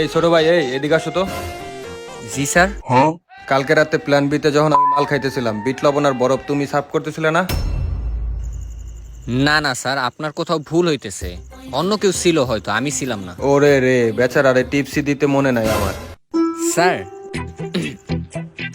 এই ছোট ভাই এই এদিকে আসো তো। জি স্যার। কালকে রাতে প্ল্যান বিতে যখন আমি মাল খাইতেছিলাম বিট লবণ আর বরফ তুমি সার্ভ করতেছিলে না? না না স্যার আপনার কোথাও ভুল হইতেছে। অন্য কেউ ছিল হয়তো আমি ছিলাম না। ওরে রে বেচারারে টিপসি দিতে মনে নাই আমার। স্যার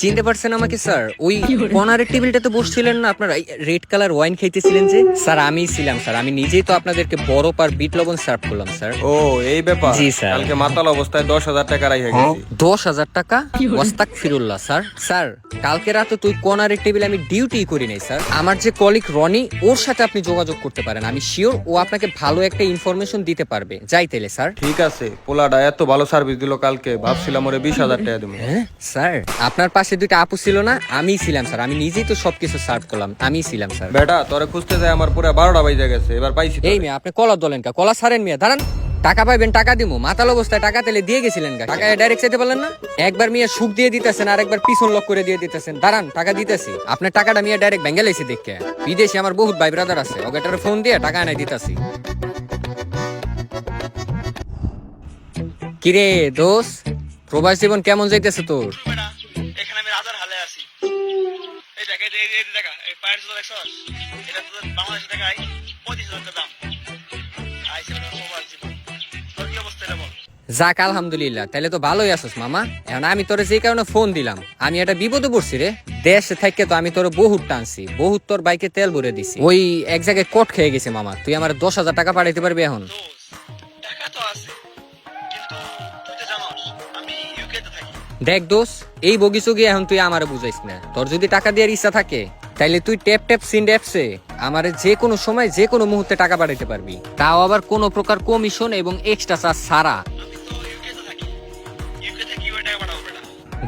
চিনতে পারছেন আমাকে স্যার? ওই কর্নারের টেবিলটাতে বসছিলেন না আপনারা। রেড কালার ওয়াইন খাইতেছিলেন যে স্যার আমি ছিলাম স্যার। আমি নিজেই তো আপনাদেরকে বরফ আর বিট লবণ সার্ভ করলাম স্যার। ও এই ব্যাপার? জি, স্যার। কালকে মাতাল অবস্থায় দশ হাজার টাকা রাইখে গেছি। দশ হাজার টাকা? ওয়াস্তাক ফিরুল্লাহ স্যার। স্যার কালকে রাতে তুই কর্নারের টেবিলে আমি ডিউটি করি নাই স্যার। আমার যে কলিগ রনি ওর সাথে আপনি যোগাযোগ করতে পারেন। আমি শিওর ও আপনাকে ভালো একটা ইনফরমেশন দিতে পারবে। যাই তাইলে স্যার। ঠিক আছে পোলাডা এত ভালো সার্ভিস দিল কালকে। ভাবছিলাম ওরে বিশ হাজার টাকা দেবো। হ্যাঁ স্যার। আপনার পাশে দুইটা আপু ছিল না আমি ছিলাম স্যার। আমি নিজেই তো সবকিছু সার্ভ করলাম আমি ছিলাম স্যার। বেটা তোরে খুঁজতে যায় আমার পুরো বারোটা বাজে গেছে এবার পাইছি এই মেয়ে আপনি কলার দলেন কা? কলা সারেন মেয়ে দাঁড়ান। টাকা পাইবেন টাকা দিমু। মাতাল অবস্থায় টাকা তেলে দিয়ে গেছিলেন গা। টাকা ডাইরেক্ট চাইতে পারলেন না? একবার মিয়া সুখ দিয়ে দিতেছেন আর একবার পিছন লক করে দিয়ে দিতেছেন। দাঁড়ান টাকা দিতেছি। আপনার টাকাটা মিয়া ডাইরেক্ট ব্যাঙ্গে লাইছি দেখে। বিদেশে আমার বহুত ভাই ব্রাদার আছে। ওকেটার ফোন দিয়ে টাকা এনে দিতেছি। কিরে দোষ প্রবাস জীবন কেমন যাইতেছে তোর? আছি এই দেখ এই এই যে- এই পায়ের জুতো দেখছস এটা তোদের বাংলাদেশে দেখাই পঁচিশ হাজার টাকা দাম। আইসি ওটা সবার জীবন তোর কি অবস্থা এটা বল? যাক আলহামদুলিল্লাহ তাহলে তো ভালোই আছিস মামা। এখন আমি তোরে যে কারণে ফোন দিলাম আমি একটা বিপদে পড়ছি রে। দেশে থেকে তো আমি তোরে বহুত টানছি বহুত তোর বাইকে তেল ভরে দিছি। ওই এক জায়গায় কট খেয়ে গেছে মামা। তুই আমার দশ হাজার টাকা পাঠাইতে পারবি এখন। দেখ দোষ এই বগি বগিচুগি এখন তুই আমারে বুঝাইস না। তোর যদি টাকা দেওয়ার ইচ্ছা থাকে, তাইলে তুই ট্যাপ ট্যাপ সিন্ড অ্যাপসে আমার যে কোনো সময়, যে কোনো মুহূর্তে টাকা পাঠাইতে পারবি। তাও আবার কোনো প্রকার কমিশন এবং এক্সট্রা চার্জ ছাড়া।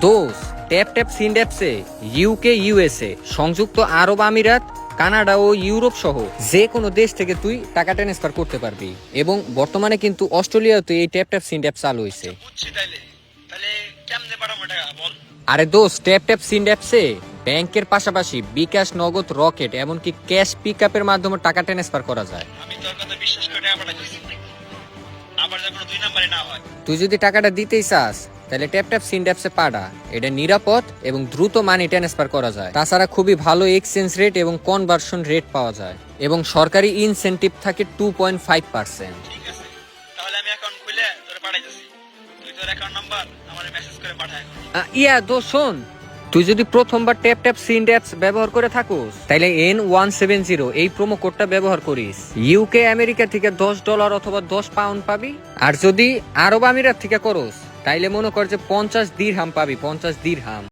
দোষ ট্যাপ ট্যাপ সিন্ড অ্যাপসে ইউকে ইউএসএ সংযুক্ত আরব আমিরাত, কানাডা ও ইউরোপ সহ যে কোনো দেশ থেকে তুই টাকা ট্রান্সফার করতে পারবি। এবং বর্তমানে কিন্তু অস্ট্রেলিয়াতে এই ট্যাপ ট্যাপ সিন্ড অ্যাপ চালু হয়েছে আরে দোষ ট্যাপ ট্যাপ সিন্ড অ্যাপসে ব্যাংকের পাশাপাশি বিকাশ নগদ রকেট এমনকি ক্যাশ পিক আপের মাধ্যমে টাকা ট্রান্সফার করা যায়। আমি তোর কথা বিশ্বাস করে টাকা পাঠাইতেছি। আবার যেন কোনো দুই নাম্বারে না হয়। তুই যদি টাকাটা দিতেই চাস তাহলে ট্যাপ ট্যাপ সিন্ড অ্যাপসে পাঠা। এটা নিরাপদ এবং দ্রুত মানি ট্রান্সফার করা যায়। তাছাড়া খুবই ভালো এক্সচেঞ্জ রেট এবং কনভার্সন রেট পাওয়া যায়। এবং সরকারি ইনসেন্টিভ থাকে টু পয়েন্ট ফাইভ পার্সেন্ট ইয়া, দো, শোন, তুই যদি প্রথমবার ট্যাপ ট্যাপ সিন অ্যাপস ব্যবহার করে থাকুস, তাইলে এন ওয়ান সেভেন জিরো এই প্রোমো কোডটা ব্যবহার করিস। ইউকে আমেরিকা থেকে দশ ডলার অথবা দশ পাউন্ড পাবি, আর যদি আরব আমিরাত থেকে করস, তাইলে মনে কর যে পঞ্চাশ দিরহাম পাবি, পঞ্চাশ দিরহাম